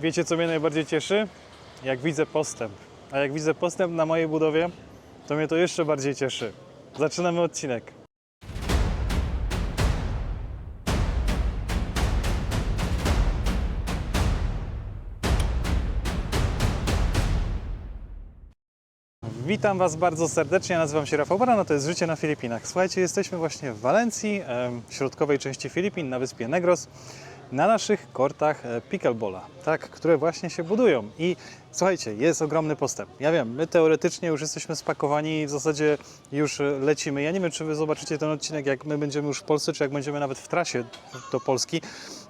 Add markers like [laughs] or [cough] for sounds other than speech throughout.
Wiecie, co mnie najbardziej cieszy? Jak widzę postęp. A jak widzę postęp na mojej budowie, to mnie to jeszcze bardziej cieszy. Zaczynamy odcinek. Witam Was bardzo serdecznie, nazywam się Rafał Barana, to jest Życie na Filipinach. Słuchajcie, jesteśmy właśnie w Walencji, środkowej części Filipin, na wyspie Negros, na naszych kortach e, pickleballa, tak, które właśnie się budują. I słuchajcie, jest ogromny postęp. Ja wiem, my teoretycznie już jesteśmy spakowani i w zasadzie już e, lecimy. Ja nie wiem, czy Wy zobaczycie ten odcinek, jak my będziemy już w Polsce, czy jak będziemy nawet w trasie do Polski,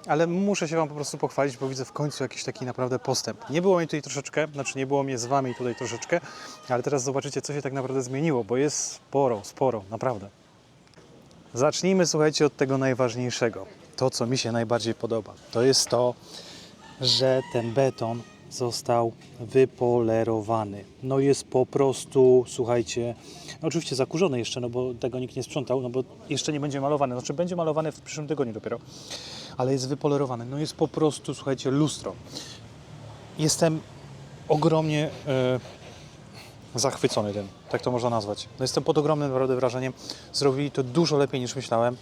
ale muszę się Wam po prostu pochwalić, bo widzę w końcu jakiś taki naprawdę postęp. Nie było mnie tutaj troszeczkę, znaczy nie było mnie z Wami tutaj troszeczkę, ale teraz zobaczycie, co się tak naprawdę zmieniło, bo jest sporo, sporo, naprawdę. Zacznijmy, słuchajcie, od tego najważniejszego. To, co mi się najbardziej podoba, to jest to, że ten beton został wypolerowany. No jest po prostu, słuchajcie, no oczywiście zakurzony jeszcze, no bo tego nikt nie sprzątał, no bo jeszcze nie będzie malowany. Znaczy będzie malowany w przyszłym tygodniu dopiero, ale jest wypolerowany. No jest po prostu, słuchajcie, lustro. Jestem ogromnie e, zachwycony tym, tak to można nazwać. No jestem pod ogromnym naprawdę wrażeniem. Zrobili to dużo lepiej niż myślałem.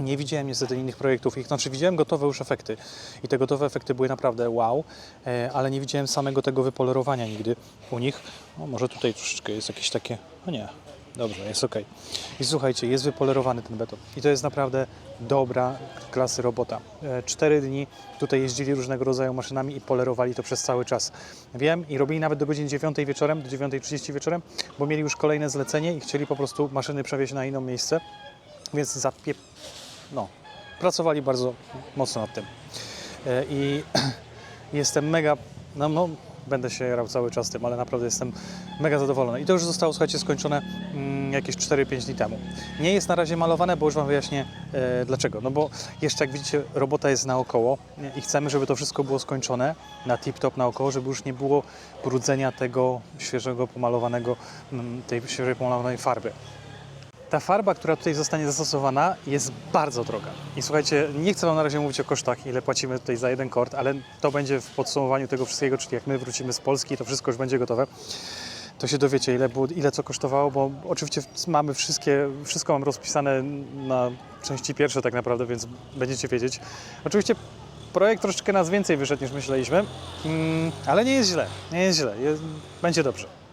Nie widziałem niestety innych projektów. Ich, znaczy widziałem gotowe już efekty i te gotowe efekty były naprawdę wow, e, ale nie widziałem samego tego wypolerowania nigdy u nich. O, może tutaj troszeczkę jest jakieś takie, no nie, dobrze, jest ok. I słuchajcie, jest wypolerowany ten beton i to jest naprawdę dobra klasy robota. E, Cztery dni tutaj jeździli różnego rodzaju maszynami i polerowali to przez cały czas. Wiem i robili nawet do godziny 9 wieczorem, do 9.30 wieczorem, bo mieli już kolejne zlecenie i chcieli po prostu maszyny przewieźć na inne miejsce, więc zapie... no, pracowali bardzo mocno nad tym. E, I [clears throat] jestem mega, no, no będę się jarał cały czas tym, ale naprawdę jestem mega zadowolony. I to już zostało, słuchajcie, skończone mm, jakieś 4-5 dni temu. Nie jest na razie malowane, bo już Wam wyjaśnię e, dlaczego. No bo jeszcze jak widzicie, robota jest naokoło i chcemy, żeby to wszystko było skończone na tip-top naokoło, żeby już nie było brudzenia tego świeżego pomalowanego, mm, tej świeżej pomalowanej farby. Ta farba, która tutaj zostanie zastosowana, jest bardzo droga. I słuchajcie, nie chcę Wam na razie mówić o kosztach, ile płacimy tutaj za jeden kort, ale to będzie w podsumowaniu tego wszystkiego, czyli jak my wrócimy z Polski, to wszystko już będzie gotowe. To się dowiecie, ile, było, ile co kosztowało, bo oczywiście mamy wszystkie, wszystko mam rozpisane na części pierwsze tak naprawdę, więc będziecie wiedzieć. Oczywiście projekt troszeczkę nas więcej wyszedł niż myśleliśmy, mm, ale nie jest źle, nie jest źle, będzie dobrze.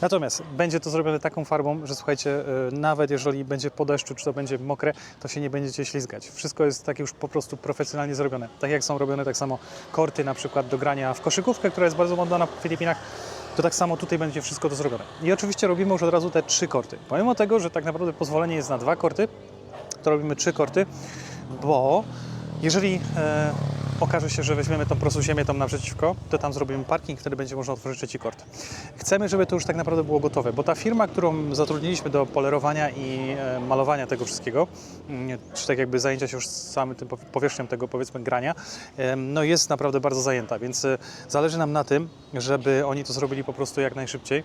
Natomiast będzie to zrobione taką farbą, że słuchajcie, y, nawet jeżeli będzie po deszczu, czy to będzie mokre, to się nie będziecie ślizgać. Wszystko jest tak już po prostu profesjonalnie zrobione. Tak jak są robione tak samo korty na przykład do grania w koszykówkę, która jest bardzo modna na Filipinach, to tak samo tutaj będzie wszystko to zrobione. I oczywiście robimy już od razu te trzy korty. Pomimo tego, że tak naprawdę pozwolenie jest na dwa korty, to robimy trzy korty, bo jeżeli e, okaże się, że weźmiemy tą prostą ziemię tam naprzeciwko, to tam zrobimy parking, wtedy będzie można otworzyć trzeci kort. Chcemy, żeby to już tak naprawdę było gotowe, bo ta firma, którą zatrudniliśmy do polerowania i e, malowania tego wszystkiego, mm, czy tak jakby zajęcia się już samym tym pow- powierzchnią tego powiedzmy grania, no jest naprawdę bardzo zajęta, więc e, zależy nam na tym, żeby oni to zrobili po prostu jak najszybciej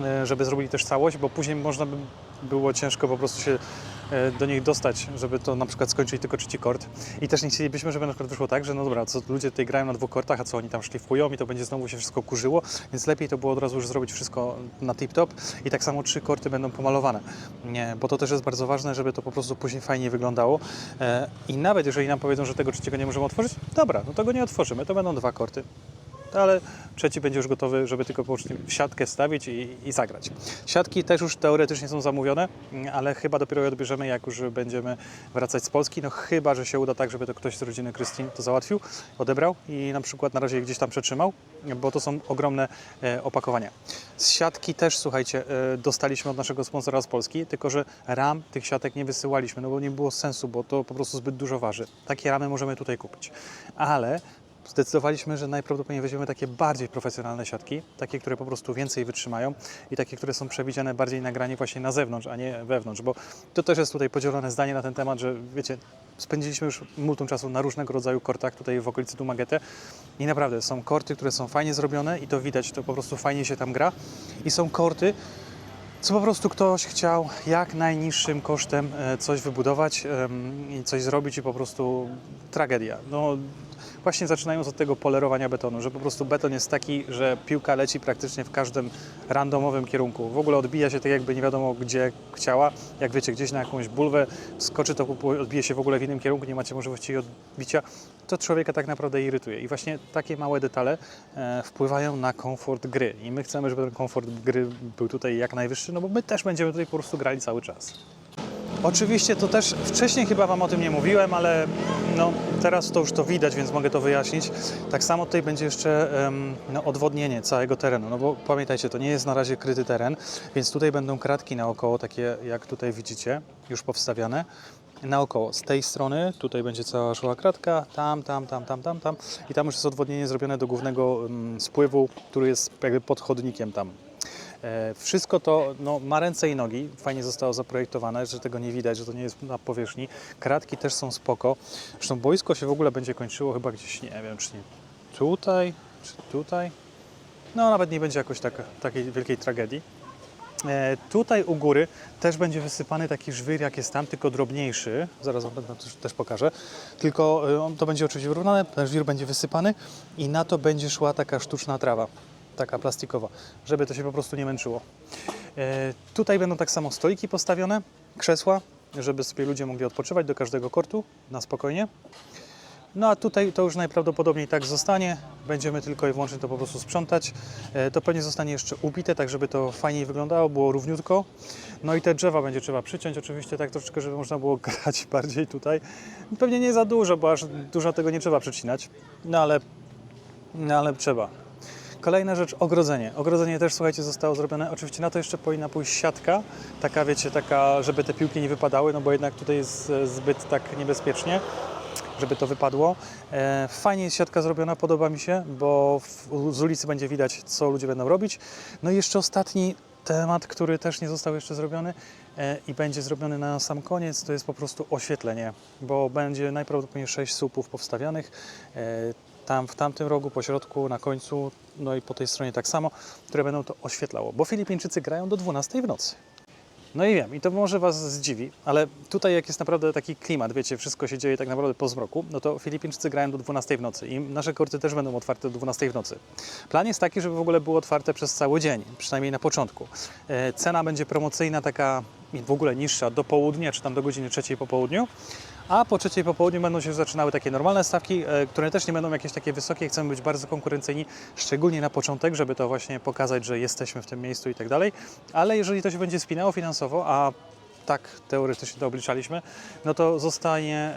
e, żeby zrobili też całość, bo później można by było ciężko po prostu się do nich dostać, żeby to na przykład skończyli tylko trzeci kort. I też nie chcielibyśmy, żeby na przykład wyszło tak, że no dobra, co ludzie tutaj grają na dwóch kortach, a co oni tam szlifują i to będzie znowu się wszystko kurzyło, więc lepiej to było od razu już zrobić wszystko na tip-top i tak samo trzy korty będą pomalowane. Nie, bo to też jest bardzo ważne, żeby to po prostu później fajnie wyglądało. E, I nawet jeżeli nam powiedzą, że tego trzeciego nie możemy otworzyć, dobra, no to go nie otworzymy, to będą dwa korty ale trzeci będzie już gotowy, żeby tylko w siatkę wstawić i, i zagrać. Siatki też już teoretycznie są zamówione, ale chyba dopiero je odbierzemy, jak już będziemy wracać z Polski. No chyba, że się uda tak, żeby to ktoś z rodziny Krystyn to załatwił, odebrał i na przykład na razie je gdzieś tam przetrzymał, bo to są ogromne e, opakowania. Z siatki też, słuchajcie, e, dostaliśmy od naszego sponsora z Polski, tylko że ram tych siatek nie wysyłaliśmy, no bo nie było sensu, bo to po prostu zbyt dużo waży. Takie ramy możemy tutaj kupić. Ale zdecydowaliśmy, że najprawdopodobniej weźmiemy takie bardziej profesjonalne siatki, takie, które po prostu więcej wytrzymają i takie, które są przewidziane bardziej na granie właśnie na zewnątrz, a nie wewnątrz, bo to też jest tutaj podzielone zdanie na ten temat, że wiecie, spędziliśmy już multum czasu na różnego rodzaju kortach tutaj w okolicy Dumaguete i naprawdę są korty, które są fajnie zrobione i to widać, to po prostu fajnie się tam gra i są korty, co po prostu ktoś chciał jak najniższym kosztem e, coś wybudować i coś zrobić i po prostu tragedia. No, właśnie zaczynając od tego polerowania betonu, że po prostu beton jest taki, że piłka leci praktycznie w każdym randomowym kierunku. W ogóle odbija się tak jakby nie wiadomo gdzie chciała. Jak wiecie, gdzieś na jakąś bulwę skoczy, to odbije się w ogóle w innym kierunku, nie macie możliwości jej odbicia. To człowieka tak naprawdę irytuje. I właśnie takie małe detale e, wpływają na komfort gry. I my chcemy, żeby ten komfort gry był tutaj jak najwyższy, no bo my też będziemy tutaj po prostu grali cały czas. Oczywiście to też wcześniej chyba Wam o tym nie mówiłem, ale no, teraz to już to widać, więc mogę to wyjaśnić. Tak samo tutaj będzie jeszcze em, no, odwodnienie całego terenu, no bo pamiętajcie, to nie jest na razie kryty teren, więc tutaj będą kratki naokoło, takie jak tutaj widzicie, już powstawiane. Naokoło, z tej strony, tutaj będzie cała szła kratka, tam, tam, tam, tam, tam, tam i tam już jest odwodnienie zrobione do głównego em, spływu, który jest jakby pod chodnikiem tam. E, Wszystko to no, ma ręce i nogi, fajnie zostało zaprojektowane, że tego nie widać, że to nie jest na powierzchni. Kratki też są spoko. Zresztą boisko się w ogóle będzie kończyło chyba gdzieś, nie wiem, czy nie tutaj, czy tutaj. No nawet nie będzie jakoś taka, takiej wielkiej tragedii. E, tutaj u góry też będzie wysypany taki żwir, jak jest tam, tylko drobniejszy. Zaraz Wam też, też pokażę. Tylko e, to będzie oczywiście wyrównane, ten żwir będzie wysypany i na to będzie szła taka sztuczna trawa, taka plastikowa, żeby to się po prostu nie męczyło. E, tutaj będą tak samo stoliki postawione, krzesła, żeby sobie ludzie mogli odpoczywać do każdego kortu na spokojnie. No a tutaj to już najprawdopodobniej tak zostanie. Będziemy tylko i wyłącznie to po prostu sprzątać. E, To pewnie zostanie jeszcze ubite, tak żeby to fajniej wyglądało, było równiutko. No i te drzewa będzie trzeba przyciąć oczywiście tak troszeczkę, żeby można było [laughs] grać bardziej tutaj. Pewnie nie za dużo, bo aż dużo tego nie trzeba przycinać. No ale, no ale trzeba. Kolejna rzecz, ogrodzenie. Ogrodzenie też, słuchajcie, zostało zrobione. Oczywiście na to jeszcze powinna pójść siatka, taka, wiecie, taka, żeby te piłki nie wypadały, no bo jednak tutaj jest e, zbyt tak niebezpiecznie żeby to wypadło. E, Fajnie jest siatka zrobiona, podoba mi się, bo z ulicy będzie widać, co ludzie będą robić. No i jeszcze ostatni temat, który też nie został jeszcze zrobiony e, i będzie zrobiony na sam koniec, to jest po prostu oświetlenie, bo będzie najprawdopodobniej sześć słupów powstawianych. Tam w tamtym rogu, po środku, na końcu, no i po tej stronie tak samo, które będą to oświetlało, bo Filipińczycy grają do 12 w nocy. No i wiem, i to może Was zdziwi, ale tutaj jak jest naprawdę taki klimat, wiecie, wszystko się dzieje tak naprawdę po zmroku, no to Filipińczycy grają do 12 w nocy i nasze korty też będą otwarte do 12 w nocy. Plan jest taki, żeby w ogóle było otwarte przez cały dzień, przynajmniej na początku. E, Cena będzie promocyjna taka w ogóle niższa do południa, czy tam do godziny trzeciej po południu, a po trzeciej po południu będą się zaczynały takie normalne stawki, e, które też nie będą jakieś takie wysokie. Chcemy być bardzo konkurencyjni, szczególnie na początek, żeby to właśnie pokazać, że jesteśmy w tym miejscu i tak dalej. Ale jeżeli to się będzie spinało finansowo, a tak teoretycznie to obliczaliśmy, no to zostanie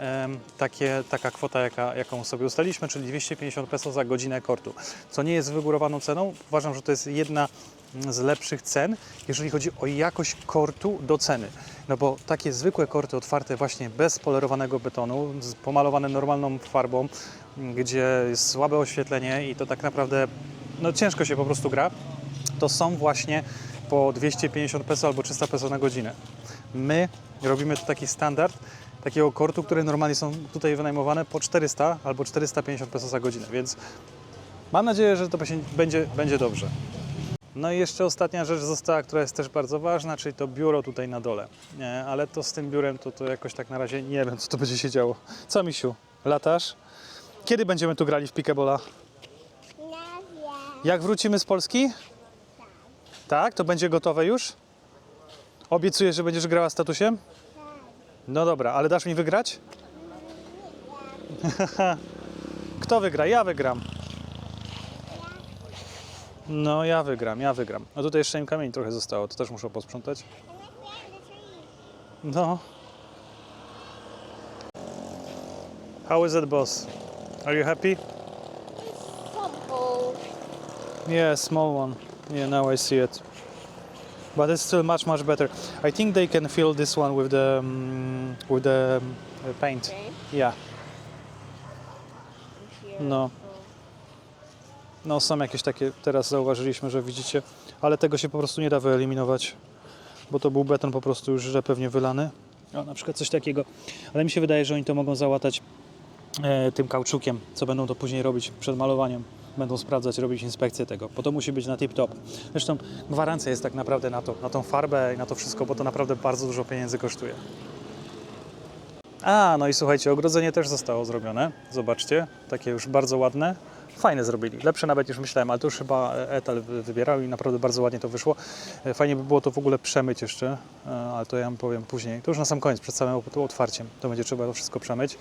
takie, taka kwota, jaka, jaką sobie ustaliliśmy, czyli 250 peso za godzinę kortu, co nie jest wygórowaną ceną. Uważam, że to jest jedna z lepszych cen, jeżeli chodzi o jakość kortu do ceny. No bo takie zwykłe korty otwarte właśnie bez polerowanego betonu, pomalowane normalną farbą, gdzie jest słabe oświetlenie i to tak naprawdę no ciężko się po prostu gra, to są właśnie po 250 peso albo 300 peso na godzinę. My robimy tu taki standard takiego kortu, które normalnie są tutaj wynajmowane po 400 albo 450 peso za godzinę, więc mam nadzieję, że to będzie, będzie dobrze. No i jeszcze ostatnia rzecz została, która jest też bardzo ważna, czyli to biuro tutaj na dole. Nie, ale to z tym biurem to, to jakoś tak na razie nie wiem, co to będzie się działo. Co, Misiu? Latasz? Kiedy będziemy tu grali w Pikebola? Nie wiem. Jak wrócimy z Polski? Tak? To będzie gotowe już? Obiecujesz, że będziesz grała statusiem? No dobra, ale dasz mi wygrać? [laughs] Kto wygra? Ja wygram. No, ja wygram, ja wygram. No tutaj jeszcze im kamieni trochę zostało, to też muszę posprzątać. No. How is it, boss? Are you happy? Football. Yeah, small one. Yeah, now I see it. But it's still much much better. I think they can fill this one with the um, with the um, paint. Yeah. No. No są jakieś takie, teraz zauważyliśmy, że widzicie, ale tego się po prostu nie da wyeliminować, bo to był beton po prostu już że pewnie wylany. O, na przykład coś takiego. Ale mi się wydaje, że oni to mogą załatać e, tym kauczukiem, co będą to później robić przed malowaniem. Będą sprawdzać, robić inspekcję tego, bo to musi być na tip-top. Zresztą gwarancja jest tak naprawdę na to, na tą farbę i na to wszystko, bo to naprawdę bardzo dużo pieniędzy kosztuje. A, no i słuchajcie, ogrodzenie też zostało zrobione. Zobaczcie, takie już bardzo ładne. Fajne zrobili, lepsze nawet niż myślałem, ale to już chyba Etal wy- wybierał i naprawdę bardzo ładnie to wyszło. E, Fajnie by było to w ogóle przemyć jeszcze, e, ale to ja wam powiem później. To już na sam koniec, przed samym otwarciem. To będzie trzeba to wszystko przemyć.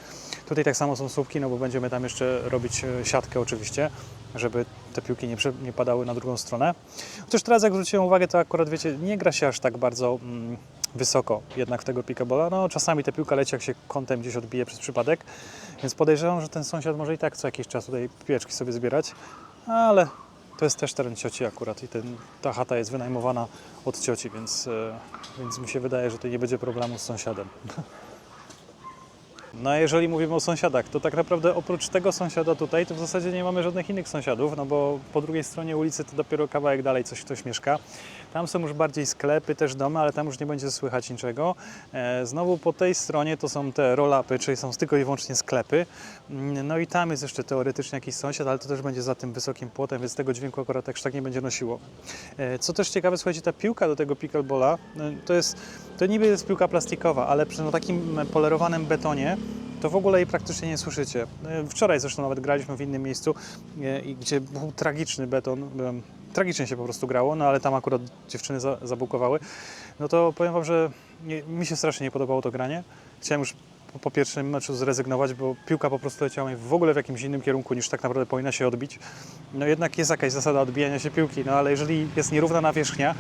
Tutaj tak samo są słupki, no bo będziemy tam jeszcze robić e, siatkę oczywiście, żeby te piłki nie, nie padały na drugą stronę. Chociaż teraz jak zwróciłem uwagę, to akurat wiecie, nie gra się aż tak bardzo mm, wysoko jednak w tego pickleballa. No czasami ta piłka leci, jak się kątem gdzieś odbije przez przypadek, więc podejrzewam, że ten sąsiad może i tak co jakiś czas tutaj piłeczki sobie zbierać, ale to jest też teren cioci akurat i ten, ta chata jest wynajmowana od cioci, więc, e, więc mi się wydaje, że to nie będzie problemu z sąsiadem. [laughs] No a jeżeli mówimy o sąsiadach, to tak naprawdę oprócz tego sąsiada tutaj, to w zasadzie nie mamy żadnych innych sąsiadów, no bo po drugiej stronie ulicy to dopiero kawałek dalej coś ktoś mieszka. Tam są już bardziej sklepy, też domy, ale tam już nie będzie słychać niczego. E, znowu po tej stronie to są te roll-upy, czyli są tylko i wyłącznie sklepy. Mm, No i tam jest jeszcze teoretycznie jakiś sąsiad, ale to też będzie za tym wysokim płotem, więc tego dźwięku akurat tak, tak nie będzie nosiło. E, Co też ciekawe, słuchajcie, ta piłka do tego pickleballa, e, to jest, to niby jest piłka plastikowa, ale przy no, takim polerowanym betonie to w ogóle jej praktycznie nie słyszycie. E, Wczoraj zresztą nawet graliśmy w innym miejscu, e, gdzie był tragiczny beton. Tragicznie się po prostu grało, no ale tam akurat dziewczyny za, zabukowały. No to powiem Wam, że mi się strasznie nie podobało to granie. Chciałem już po, pierwszym meczu zrezygnować, bo piłka po prostu leciała w ogóle w jakimś innym kierunku niż tak naprawdę powinna się odbić. No jednak jest jakaś zasada odbijania się piłki, no ale jeżeli jest nierówna nawierzchnia,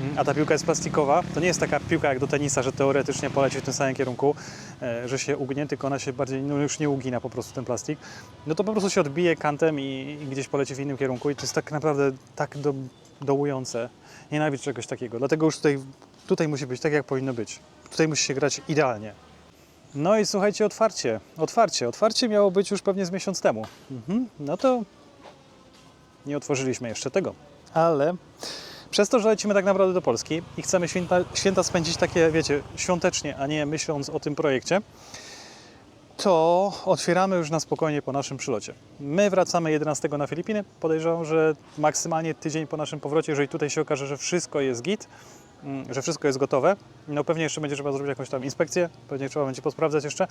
mm, a ta piłka jest plastikowa, to nie jest taka piłka jak do tenisa, że teoretycznie poleci w tym samym kierunku, e, że się ugnie, tylko ona się bardziej no, już nie ugina po prostu ten plastik. No to po prostu się odbije kantem i, i gdzieś poleci w innym kierunku i to jest tak naprawdę tak do, dołujące. Nienawidzę czegoś takiego. Dlatego już tutaj, tutaj musi być tak, jak powinno być. Tutaj musi się grać idealnie. No i słuchajcie, otwarcie. Otwarcie. Otwarcie miało być już pewnie z miesiąc temu. Mhm. No to nie otworzyliśmy jeszcze tego. Ale przez to, że lecimy tak naprawdę do Polski i chcemy święta, święta spędzić takie, wiecie, świątecznie, a nie myśląc o tym projekcie, to otwieramy już na spokojnie po naszym przylocie. My wracamy 11 na Filipiny. Podejrzewam, że maksymalnie tydzień po naszym powrocie, jeżeli tutaj się okaże, że wszystko jest git, że wszystko jest gotowe, no pewnie jeszcze będzie trzeba zrobić jakąś tam inspekcję, pewnie trzeba będzie posprawdzać jeszcze.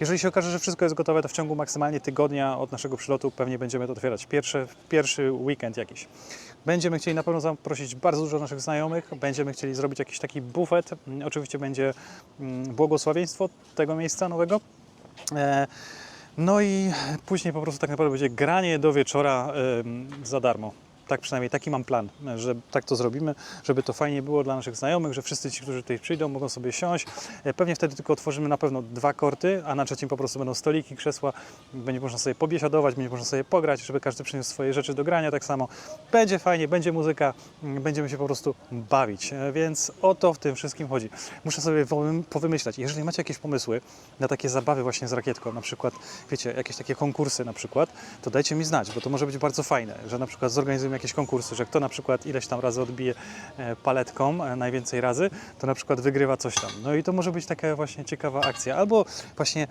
Jeżeli się okaże, że wszystko jest gotowe, to w ciągu maksymalnie tygodnia od naszego przylotu pewnie będziemy to otwierać. Pierwszy, pierwszy weekend jakiś. Będziemy chcieli na pewno zaprosić bardzo dużo naszych znajomych, będziemy chcieli zrobić jakiś taki bufet. Mm, Oczywiście będzie mm, błogosławieństwo tego miejsca nowego. E, No i później po prostu tak naprawdę będzie granie do wieczora za darmo. Tak przynajmniej taki mam plan, że tak to zrobimy, żeby to fajnie było dla naszych znajomych, że wszyscy ci, którzy tutaj przyjdą, mogą sobie siąść. E, Pewnie wtedy tylko otworzymy na pewno dwa korty, a na trzecim po prostu będą stoliki, krzesła. Będzie można sobie pobiesiadować, będzie można sobie pograć, żeby każdy przyniósł swoje rzeczy do grania tak samo. Będzie fajnie, będzie muzyka, m, będziemy się po prostu bawić. E, Więc o to w tym wszystkim chodzi. Muszę sobie powym- powymyślać. Jeżeli macie jakieś pomysły na takie zabawy właśnie z rakietką, na przykład, wiecie, jakieś takie konkursy na przykład, to dajcie mi znać, bo to może być bardzo fajne, że na przykład zorganizujemy jakieś konkursy, że kto na przykład ileś tam razy odbije e, paletką, e, najwięcej razy, to na przykład wygrywa coś tam. No i to może być taka właśnie ciekawa akcja. Albo właśnie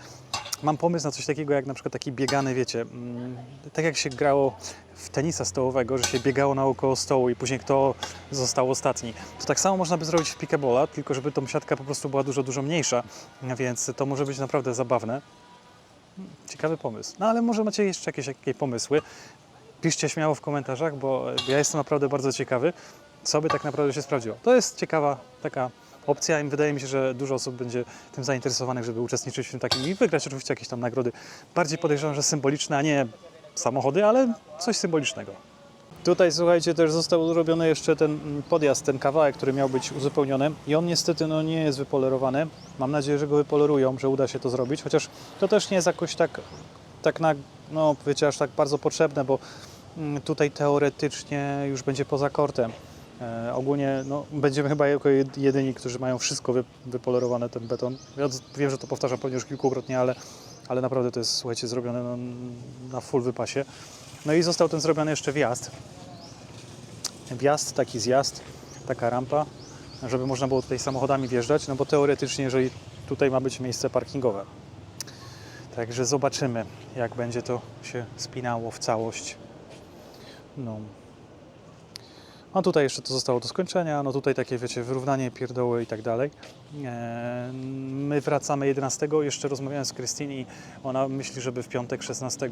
mam pomysł na coś takiego, jak na przykład taki biegany, wiecie, mm, tak jak się grało w tenisa stołowego, że się biegało naokoło stołu i później kto został ostatni. To tak samo można by zrobić w pickleballa, tylko żeby tą siatka po prostu była dużo, dużo mniejsza, więc to może być naprawdę zabawne. Ciekawy pomysł. No ale może macie jeszcze jakieś, jakieś pomysły. Piszcie śmiało w komentarzach, bo ja jestem naprawdę bardzo ciekawy, co by tak naprawdę się sprawdziło. To jest ciekawa taka opcja i wydaje mi się, że dużo osób będzie tym zainteresowanych, żeby uczestniczyć w tym takim i wygrać oczywiście jakieś tam nagrody. Bardziej podejrzewam, że symboliczne, a nie samochody, ale coś symbolicznego. Tutaj słuchajcie, też został zrobiony jeszcze ten podjazd, ten kawałek, który miał być uzupełniony i on niestety no, nie jest wypolerowany. Mam nadzieję, że go wypolerują, że uda się to zrobić, chociaż to też nie jest jakoś tak, tak na, no wiecie, aż tak bardzo potrzebne, bo tutaj teoretycznie już będzie poza kortem. E, ogólnie no, będziemy chyba jako jed- jedyni, którzy mają wszystko wy, wypolerowane, ten beton. Ja wiem, że to powtarzam pewnie już kilkukrotnie, ale, ale naprawdę to jest, słuchajcie, zrobione no, na full wypasie. No i został ten zrobiony jeszcze wjazd. Wjazd, taki zjazd, taka rampa, żeby można było tutaj samochodami wjeżdżać, no bo teoretycznie, jeżeli tutaj ma być miejsce parkingowe. Także zobaczymy, jak będzie to się spinało w całość. No. A tutaj jeszcze to zostało do skończenia, no tutaj takie wiecie, wyrównanie, pierdoły i tak dalej. E, My wracamy 11, jeszcze rozmawiałem z Krystyni, ona myśli, żeby w piątek 16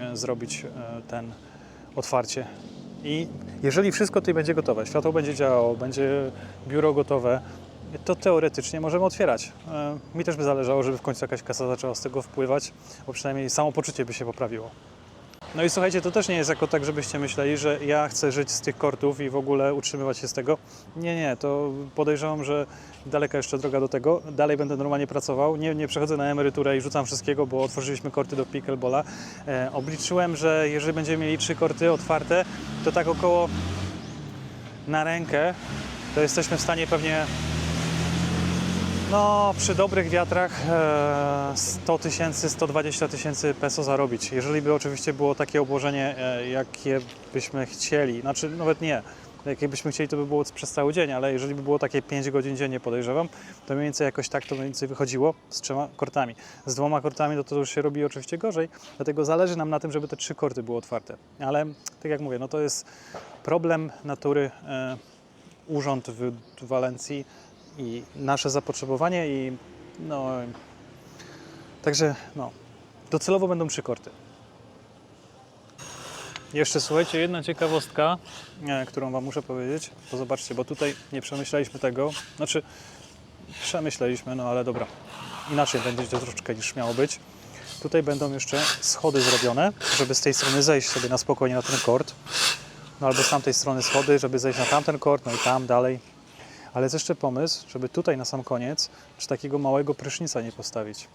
e, zrobić e, ten otwarcie. I jeżeli wszystko tutaj będzie gotowe, światło będzie działało, będzie biuro gotowe, to teoretycznie możemy otwierać. Mi też by zależało, żeby w końcu jakaś kasa zaczęła z tego wpływać, bo przynajmniej samopoczucie by się poprawiło. No i słuchajcie, to też nie jest jako tak, żebyście myśleli, że ja chcę żyć z tych kortów i w ogóle utrzymywać się z tego. Nie, nie, to podejrzewam, że daleka jeszcze droga do tego. Dalej będę normalnie pracował. Nie, nie przechodzę na emeryturę i rzucam wszystkiego, bo otworzyliśmy korty do pickleballa. E, obliczyłem, że jeżeli będziemy mieli trzy korty otwarte, to tak około na rękę to jesteśmy w stanie pewnie no, przy dobrych wiatrach e, 100 tysięcy, 120 tysięcy peso zarobić. Jeżeli by oczywiście było takie obłożenie, e, jakie byśmy chcieli, znaczy nawet nie, jakie byśmy chcieli, to by było przez cały dzień, ale jeżeli by było takie 5 godzin dziennie, podejrzewam, to mniej więcej jakoś tak to mniej więcej wychodziło z trzema kortami. Z dwoma kortami no to już się robi oczywiście gorzej, dlatego zależy nam na tym, żeby te trzy korty były otwarte. Ale tak jak mówię, no to jest problem natury. E, urząd w Walencji i nasze zapotrzebowanie i no także no docelowo będą trzy korty. Jeszcze słuchajcie, jedna ciekawostka, e, którą Wam muszę powiedzieć, to zobaczcie, bo tutaj nie przemyśleliśmy tego, znaczy przemyśleliśmy, no ale dobra, inaczej będzie to troszeczkę niż miało być. Tutaj będą jeszcze schody zrobione, żeby z tej strony zejść sobie na spokojnie na ten kort. No albo z tamtej strony schody, żeby zejść na tamten kort, no i tam dalej. Ale jest jeszcze pomysł, żeby tutaj na sam koniec, czy takiego małego prysznica nie postawić.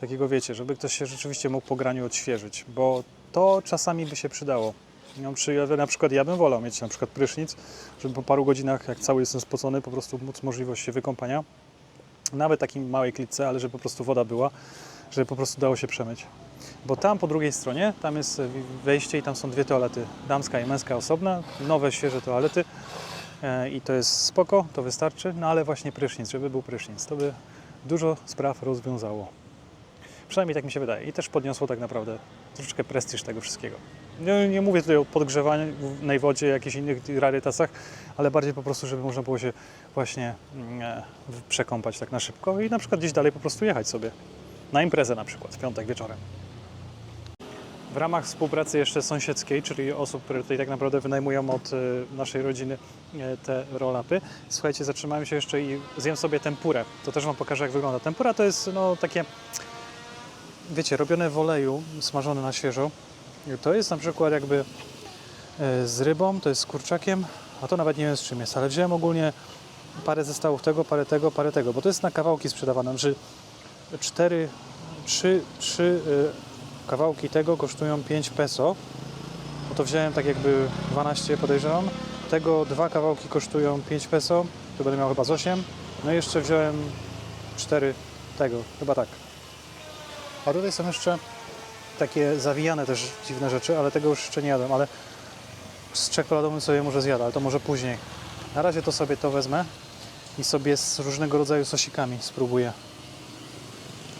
Takiego wiecie, żeby ktoś się rzeczywiście mógł po graniu odświeżyć, bo to czasami by się przydało. No, na przykład ja bym wolał mieć na przykład prysznic, żeby po paru godzinach, jak cały jestem spocony, po prostu móc możliwość się wykąpania. Nawet takiej małej klitce, ale żeby po prostu woda była, żeby po prostu dało się przemyć. Bo tam po drugiej stronie, tam jest wejście i tam są dwie toalety, damska i męska osobna, nowe, świeże toalety i to jest spoko, to wystarczy, no ale właśnie prysznic, żeby był prysznic, to by dużo spraw rozwiązało. Przynajmniej tak mi się wydaje i też podniosło tak naprawdę troszeczkę prestiż tego wszystkiego. Nie, nie mówię tutaj o podgrzewanej wodzie, jakichś innych rarytasach, ale bardziej po prostu, żeby można było się właśnie mm, e, w- przekąpać tak na szybko i na przykład gdzieś dalej po prostu jechać sobie. Na imprezę na przykład w piątek wieczorem. W ramach współpracy jeszcze sąsiedzkiej, czyli osób, które tutaj tak naprawdę wynajmują od y, naszej rodziny y, te roll-upy. Słuchajcie, zatrzymałem się jeszcze i zjem sobie tempurę. To też Wam pokażę, jak wygląda. Tempura to jest no, takie, wiecie, robione w oleju, smażone na świeżo. To jest na przykład jakby y, z rybą, to jest z kurczakiem, a to nawet nie wiem z czym jest, ale wziąłem ogólnie parę zestawów tego, parę tego, parę tego, bo to jest na kawałki sprzedawane. Cztery, trzy, trzy y, kawałki tego kosztują 5 peso. No to wziąłem tak jakby 12 podejrzewam. Tego dwa kawałki kosztują 5 peso, to będę miał chyba z 8. No i jeszcze wziąłem 4 tego, chyba tak. A tutaj są jeszcze takie zawijane też dziwne rzeczy, ale tego już jeszcze nie jadłem, ale z czekoladowym sobie może zjadę, ale to może później. Na razie to sobie to wezmę i sobie z różnego rodzaju sosikami spróbuję.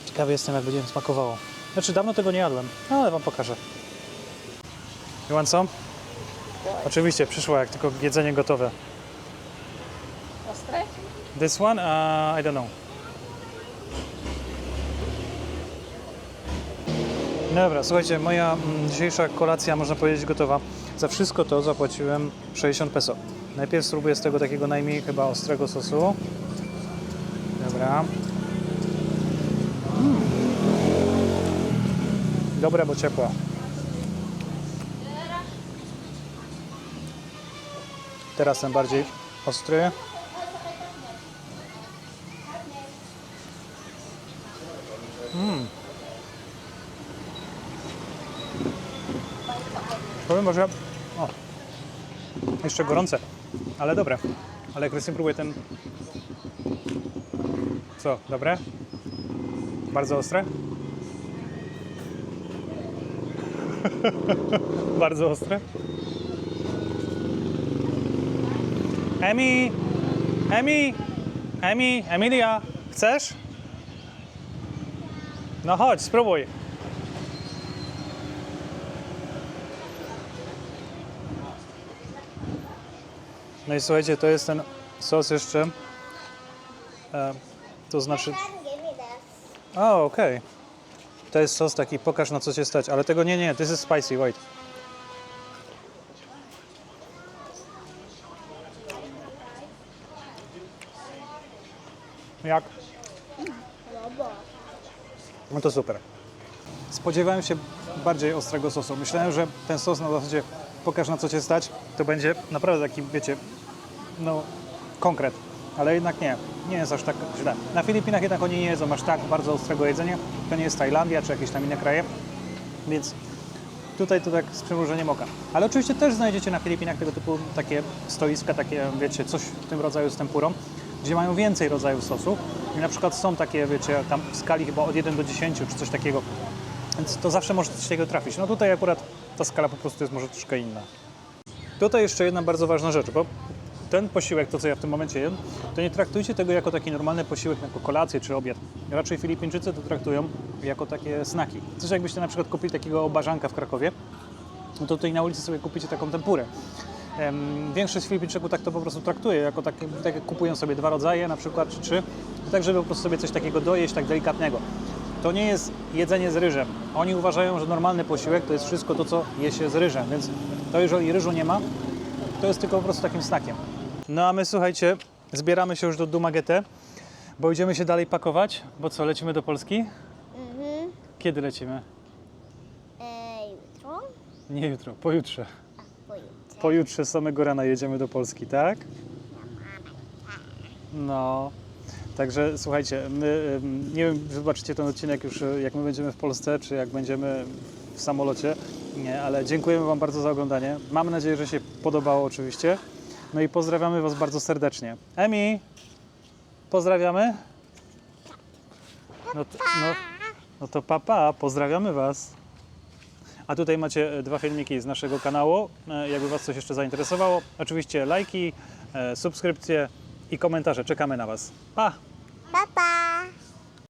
Ciekawy jestem, jak będzie mi smakowało. Znaczy, dawno tego nie jadłem, no, ale Wam pokażę. You want some? Oczywiście, przyszło jak tylko jedzenie gotowe. Ostre? This one? Uh, I don't know. Dobra, słuchajcie, moja mm, dzisiejsza kolacja, można powiedzieć, gotowa. Za wszystko to zapłaciłem 60 peso. Najpierw spróbuję z tego takiego najmniej chyba ostrego sosu. Dobra. Dobre, bo ciepłe. Teraz ten bardziej ostry. Powiem może... O, jeszcze gorące, ale dobre. Ale Krystyn próbuje ten... Co, dobre? Bardzo ostre? [laughs] Bardzo ostre? Emi! Emi! Emi! Emilia! Chcesz? No chodź, spróbuj. No i słuchajcie, to jest ten sos jeszcze. E, to znaczy. A, okej. To jest sos taki, pokaż na co cię stać, ale tego nie, nie, this is spicy, wait. Jak? No to super. Spodziewałem się bardziej ostrego sosu. Myślałem, że ten sos na zasadzie pokaż na co cię stać, to będzie naprawdę taki, wiecie, no konkret, ale jednak nie, nie jest aż tak źle. Na Filipinach jednak oni nie jedzą aż tak bardzo ostrego jedzenia, to nie jest Tajlandia czy jakieś tam inne kraje, więc tutaj to tak z przymrużeniem oka. Ale oczywiście też znajdziecie na Filipinach tego typu takie stoiska, takie wiecie, coś w tym rodzaju z tempurą, gdzie mają więcej rodzajów sosu i na przykład są takie, wiecie, tam w skali chyba od 1 do 10 czy coś takiego, więc to zawsze może coś takiego trafić. No tutaj akurat ta skala po prostu jest może troszkę inna. Tutaj jeszcze jedna bardzo ważna rzecz, bo ten posiłek, to co ja w tym momencie jem, to nie traktujcie tego jako taki normalny posiłek, jako kolację czy obiad. Raczej Filipińczycy to traktują jako takie snaki. Coś jakbyście na przykład kupili takiego bażanka w Krakowie, no to tutaj na ulicy sobie kupicie taką tempurę. Em, Większość Filipińczyków tak to po prostu traktuje, jako takie, tak jak kupują sobie dwa rodzaje na przykład, czy trzy, tak żeby po prostu sobie coś takiego dojeść, tak delikatnego. To nie jest jedzenie z ryżem. Oni uważają, że normalny posiłek to jest wszystko to, co je się z ryżem, więc to jeżeli ryżu nie ma, to jest tylko po prostu takim snakiem. No a my słuchajcie, zbieramy się już do Dumagetę, bo idziemy się dalej pakować, bo co, lecimy do Polski? Mhm. Kiedy lecimy? E, jutro? Nie jutro, pojutrze. Pojutrze. Pojutrze samego rana jedziemy do Polski, tak? No. Także słuchajcie, my, nie wiem, zobaczycie ten odcinek już y, jak my będziemy w Polsce, czy jak będziemy w samolocie, nie, ale dziękujemy Wam bardzo za oglądanie. Mam nadzieję, że się podobało oczywiście. No i pozdrawiamy Was bardzo serdecznie. Emi, pozdrawiamy? No to, no, no to papa, pozdrawiamy Was. A tutaj macie e, dwa filmiki z naszego kanału. E, Jakby Was coś jeszcze zainteresowało, oczywiście lajki, e, subskrypcje i komentarze. Czekamy na Was. Pa!